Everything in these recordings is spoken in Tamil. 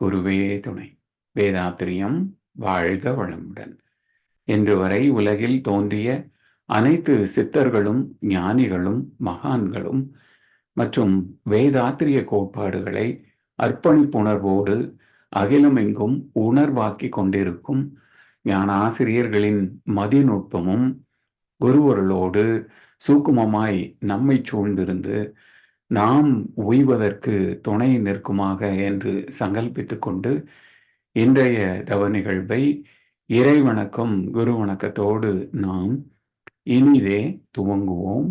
குருவே துணை. வேதாத்திரியம் வாழ்க வளமுடன். இன்று வரை உலகில் தோன்றிய அனைத்து சித்தர்களும் ஞானிகளும் மகான்களும் மற்றும் வேதாத்திரிய கோட்பாடுகளை அர்ப்பணிப்புணர்வோடு அகிலமெங்கும் உணர்வாக்கி கொண்டிருக்கும் ஞான ஆசிரியர்களின் மதிநுட்பமும் குருவர்களோடு சூக்குமமாய் நம்மை சூழ்ந்திருந்து நாம் உய்வதற்கு துணை நிற்குமாக என்று சங்கல்பித்துக் கொண்டு இன்றைய தவ நிகழ்வை இறை வணக்கம் குரு வணக்கத்தோடு நாம் இனிதே துவங்குவோம்.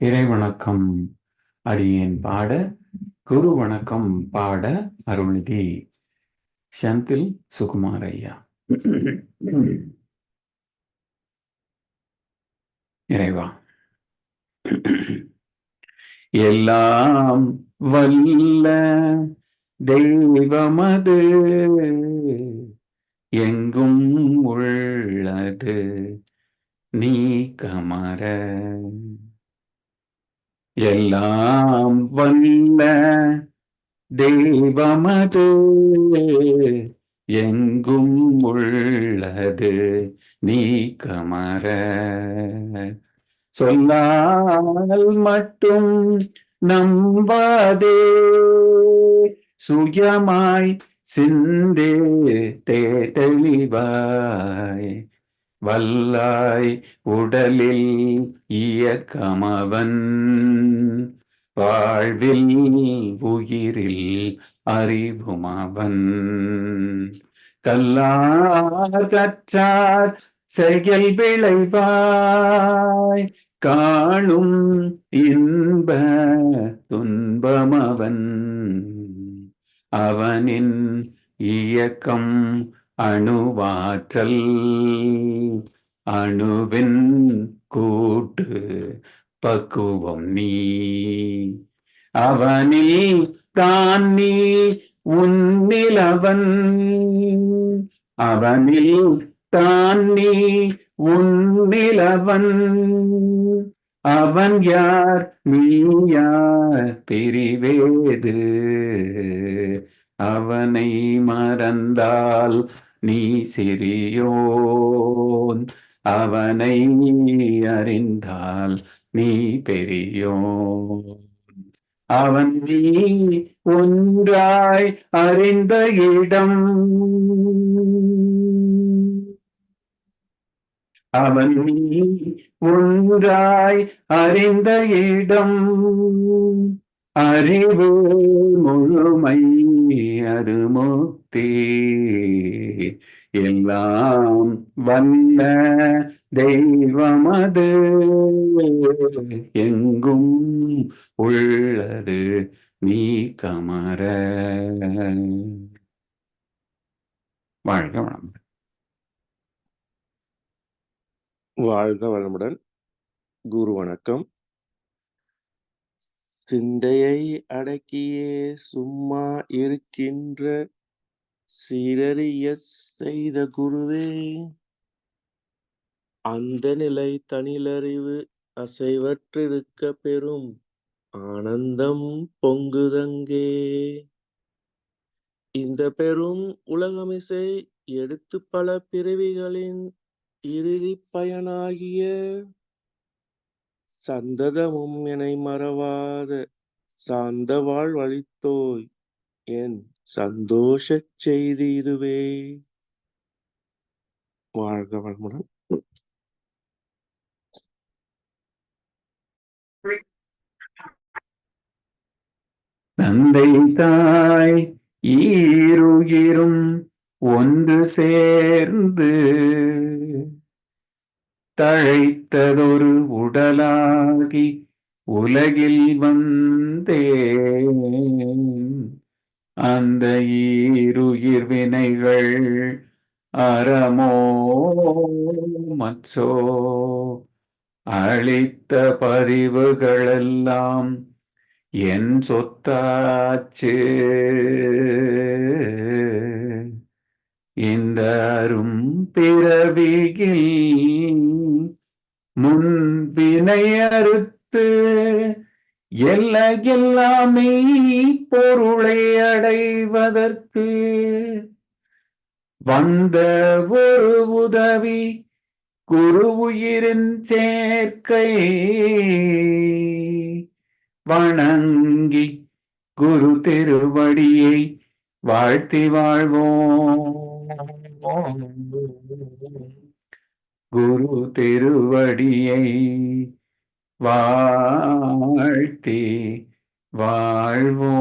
இறை வணக்கம் அடியேன் பாட குரு வணக்கம் பாட அருள்நிதி. செந்தில் சுகுமார் ஐயா இறைவா. எல்லாம் வல்ல தெய்வமது எங்கும் உள்ளது நீ கமர. எல்லாம் வல்ல தெய்வமது எங்கும் உள்ளது நீ கமர. சொல்லால் மட்டும் நம்பாதே சுயமாய் சிந்தே தே தெளிவாய். வல்லாய் உடலில் இயக்கமவன் வாழ்வில் உயிரில் அறிவுமவன். கல்லார் கற்றார் செயல் விளைவாய். காணும் இன்ப துன்பமவன். அவனின் இயக்கம் அணுவாற்றல். அணுவின் கூட்டு பக்குவம் நீ. அவனில் தான் நீ உன்னில் அவன் அவனில் தான் நீ உன்னிலவன் அவன் யார்? நீ யார்? பிரிவேது. அவனை மறந்தால் நீ சிறியோன். அவனை அறிந்தால் நீ பெரியோன். அவன் நீ ஒன்றாய் அறிந்த இடம். அவன் நீ ஒன்றாய் அறிந்த இடம். அறிவு முழுமை அது முக்தி எல்லாம் வல்ல தெய்வமது. எங்கும் உள்ளது நீ கமர. வாழ்க வளம் வாழ்க வளமுடன். குரு வணக்கம். சிந்தையை அடக்கியே சும்மா இருக்கின்ற சீரறிய செய்த குருவே அந்த நிலை தனிலறிவு அசைவற்றிருக்க பெறும் ஆனந்தம் பொங்குதங்கே. இந்த பெரும் உலகமிசை எடுத்து பல பிறவிகளின் இறுதி பயனாகிய சந்ததமும் என்னை மறவாத சாந்த வாழ்வழித்தோய் என் சந்தோஷ செய்தி இதுவே. வாழ்க வளமுடன். தந்தை தாய் ஈருகிரும் ஒன்று சேர்ந்து தழைத்ததொரு உடலாகி உலகில் வந்தேன். அந்த ஈருயிர் வினைகள் அறமோ மற்றோ அளித்த பதிவுகளெல்லாம் என் சொத்தாச்சு. இந்த அரும் பிறவியில் முன்வினை அறுத்து எல்லாமே பொருளை அடைவதற்கு வந்த ஒரு உதவி குரு உயிரின் சேர்க்கை வணங்கி குரு திருவடியை வாழ்த்தி வாழ்வோம். குரு திருவடியை வாழ்த்தி வாழ்வோம்.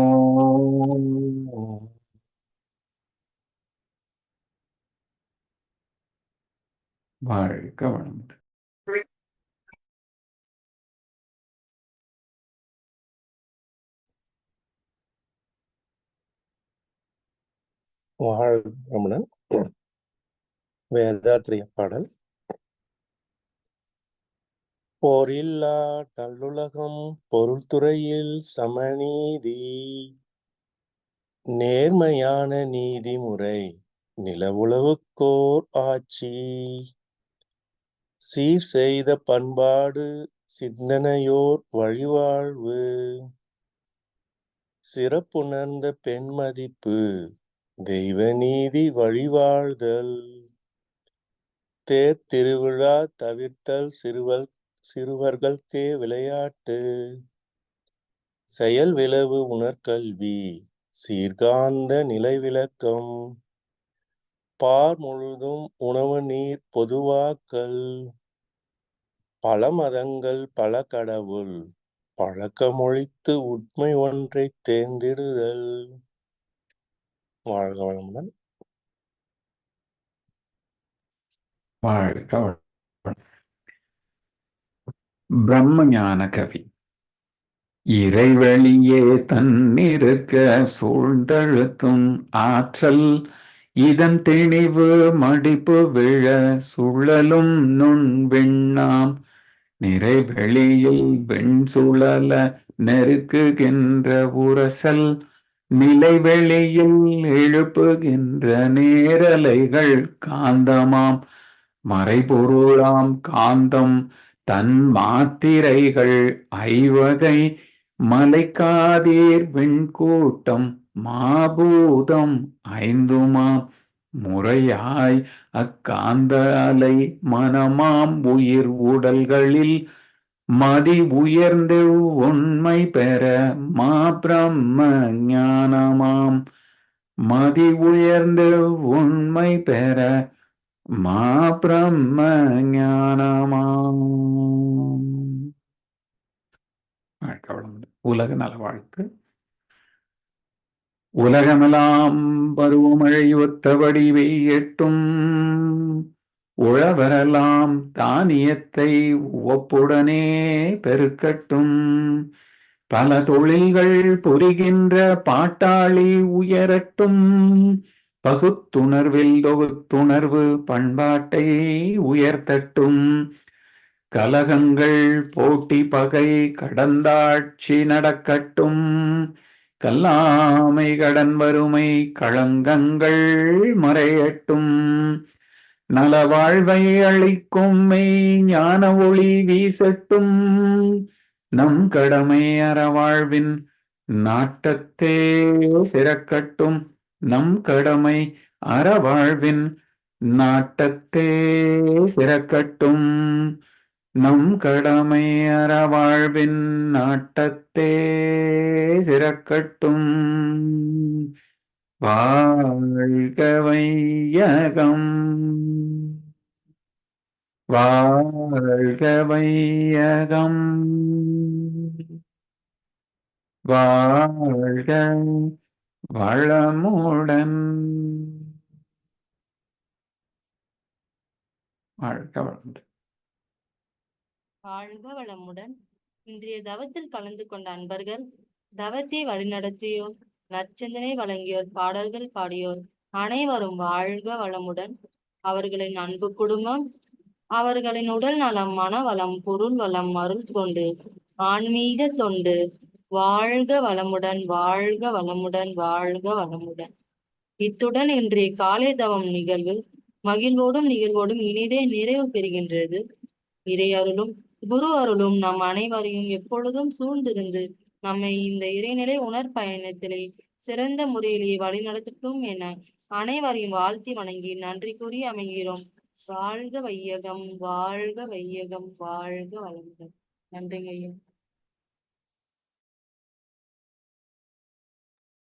வாழ்க வளமுடன். வாழ்க வேதாத்திரிய பாடல். போரில்லா நல்லுலகம் பொருள்துறையில் சமநீதி. நேர்மையான நீதிமுறை நிலவுளவுக்கோர் ஆட்சி. சீர் செய்த பண்பாடு சிந்தனையோர் வழிவாழ்வு. சிறப்புணர்ந்த பெண் மதிப்பு தெய்வ நீதி வழிவாழ்தல். தேர் திருவிழா தவிர்த்தல் சிறுவல் சிறுவர்களுக்கே விளையாட்டு. செயல் விளைவு உணர்கல்வி சீர்காந்த நிலை விளக்கம். பார் முழுதும் உணவு நீர் பொதுவாக்கல். பல மதங்கள் பல கடவுள் பழக்கமொழித்து உண்மை ஒன்றை தேர்ந்திடுதல். வாழ்க வளமுடன். வாழ்க பிரம்ம ஞான கவி இறைவழியே தன்னிருக்க சூழ்ந்தழுத்தும் ஆற்றல் இதன் தெளிவு மடிப்பு விழ சுழலும் நுண் விண்ணாம் நிறைவெளியில் வெண் சுழல நெருக்குகின்ற உரசல் நிலைவெளியில் எழுப்புகின்ற நேரலைகள் காந்தமாம். மறைபொருளாம் காந்தம் தன் மாத்திரைகள் ஐவகை மலைக்காதீர் வெண்கூட்டம் மாபூதம் ஐந்துமாம் முறையாய் அக்காந்த அலை மனமாம் உயிர் உடல்களில் மதி உயர்ந்து உண்மை பெற மா பிரம்ம ஞானமாம். மதி உயர்ந்து உண்மை பெற மா பிரம்ம ஞானமாம் உலக நல வாழ்த்து. உலகமெல்லாம் பருவமழை ஒத்தபடி வெய்யட்டும் உழவரெல்லாம் தானியத்தை ஒப்புடனே பெருக்கட்டும். பல தொழில்கள் புரிகின்ற பாட்டாளி உயரட்டும். பகுத்துணர்வில் தொகுத்துணர்வு பண்பாட்டை உயர்த்தட்டும். கலகங்கள் போட்டி பகை கடந்தாட்சி நடக்கட்டும். கல்லாமை கடன் வறுமை களங்கங்கள் மறையட்டும். நல வாழ்வை அளிக்கும் மெய் ஞான ஒளி வீசட்டும். நம் கடமை அறவாழ்வின் நாட்டத்தே சிறக்கட்டும். நம் கடமை அறவாழ்வின் நாட்டத்தே சிறக்கட்டும். நம் கடமை அறவாழ்வின் நாட்டத்தே சிறக்கட்டும். வாழ்க வையகம். வாழ்க வையகம். வாழ்க வளமுடன் வாழ்க வளமுடன். வாழ்க வளமுடன். இன்றைய தவத்தில் கலந்து கொண்ட அன்பர்கள் தவத்தை வழிநடத்தியோர் நற்சிந்தனை வழங்கியோர் பாடல்கள் பாடியோர் அனைவரும் வாழ்க வளமுடன். அவர்களின் அன்பு குடும்பம் அவர்களின் உடல் நலம் மன வளம் பொருள் வளம் அருள் கொண்டு ஆன்மீக தொண்டு வாழ்க வளமுடன் வாழ்க வளமுடன் வாழ்க வளமுடன். இத்துடன் இன்றைய காலை தவம் நிகழ்வு மகிழ்வோடும் நிகழ்வோடும் இனிதே நிறைவு பெறுகின்றது. இறை அருளும் குரு அருளும் நம் அனைவரையும் எப்பொழுதும் சூழ்ந்திருந்து நம்மை இந்த இறைநிலை உணர் பயணத்திலே சிறந்த முறையிலே வழிநடத்தட்டும் என அனைவரையும் வாழ்த்தி வணங்கி நன்றி கூறி அமைகிறோம். வாழ்க வையகம் வாழ்க வையகம் வாழ்க வளமுடன். நன்றிங்க ஐயா.